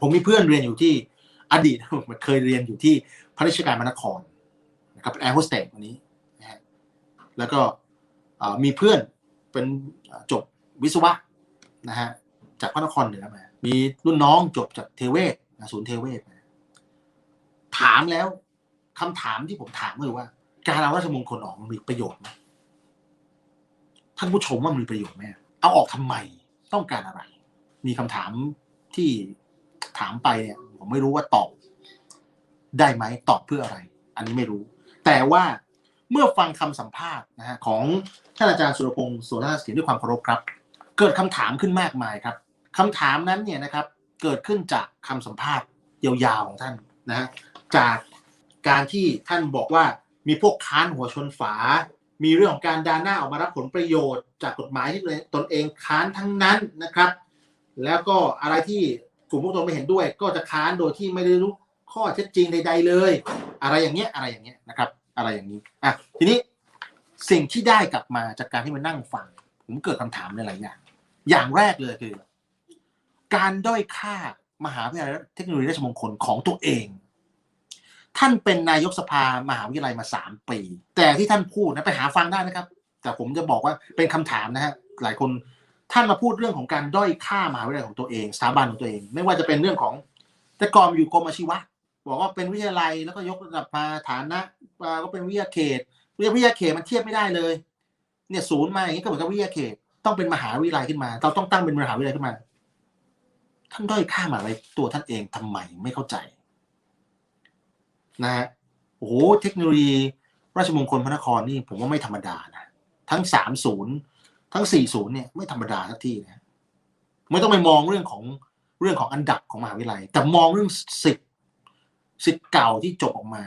ผมมีเพื่อนเรียนอยู่ที่อดีตมันเคยเรียนอยู่ที่พระราชการมนครนะครับแอร์โฮสเตสวันนี้นะฮะแล้วก็มีเพื่อนเป็นจบวิศวะนะฮะจากพระนครเหนือมา มีรุ่นน้องจบจากเทเวศศูนย์เทเวศถามแล้วคำถามที่ผมถามก็คือว่า การเอาราชมงคลออกมันมีประโยชน์ไหมท่านผู้ชมว่ามันมีประโยชน์ไหมเอาออกทำไมต้องการอะไร มีคำถามที่ ถามไปเนี่ยผมไม่รู้ว่าตอบ ได้ไหมตอบเพื่ออะไร อันนี้ไม่รู้ แต่ว่าเมื่อฟังคำสัมภาษณ์นะฮะของท่านอาจารย์สุรพงศ์โสนเสียรด้วยความเคารพครับ เกิดคำถามขึ้นมากมายครับคำถามนั้นเนี่ยนะครับ เกิดขึ้นจากคำสัมภาษณ์ยาวๆของท่านนะฮะจากการที่ท่านบอกว่ามีพวกค้านหัวชนฝา มีเรื่องของการดาหน้าออกมารับผลประโยชน์ จากกฎหมายที่ตนเองค้านทั้งนั้นนะครับ แล้วก็อะไรที่ กลุ่มพวกตนไม่เห็นด้วย ก็จะค้านโดยที่ไม่ได้รู้ข้อเท็จจริงใดๆเลย อะไรอย่างเงี้ยอะไรอย่างเงี้ยนะครับ อะไรอย่างนี้อะทีนี้สิ่งที่ได้กลับมาจากการที่มานั่งฟัง ผมเกิดคำถามในหลายอย่างอย่างแรกเลยคือ การด้อยค่ามหาวิทยาลัยเทคโนโลยีราชมงคลของตัวเอง ท่านเป็นนายกสภามหาวิทยาลัยมาสามปี แต่ที่ท่านพูดนะไปหาฟังได้นะครับ แต่ผมจะบอกว่าเป็นคำถามนะฮะหลายคน ท่านมาพูดเรื่องของการด้อยค่ามหาวิทยาลัยของตัวเองสถาบันของตัวเอง ไม่ว่าจะเป็นเรื่องของแต่ก่อนอยู่กรมอาชีวะบอกว่าเป็นวิทยาลัยแล้วก็ยกระดับมาฐานะมาก็เป็นวิทยาเขตวิทยาเขตมันเทียบไม่ได้เลย เนี่ยศูนย์มาอย่างนี้ก็เหมือนกับวิทยาเขตต้องเป็นมหาวิทยาลัยขึ้นมา เราต้องตั้งเป็นมหาวิทยาลัยขึ้นมา ท่านด้อยค่ามหาอะไรตัวท่านเองทำไมไม่เข้าใจนะฮะโอ้โหเทคโนโลยี ราชมงคลพระนครนี่ผมว่าไม่ธรรมดานะทั้งสามศูนย์ ทั้งสี่ศูนย์เนี่ยไม่ธรรมดาทักที่นะไม่ต้องไปมองเรื่องของเรื่องของอันดับของมหาวิทยาลัย แต่มองเรื่องสิทธิ์สิทธิ์เก่าที่จบออกมา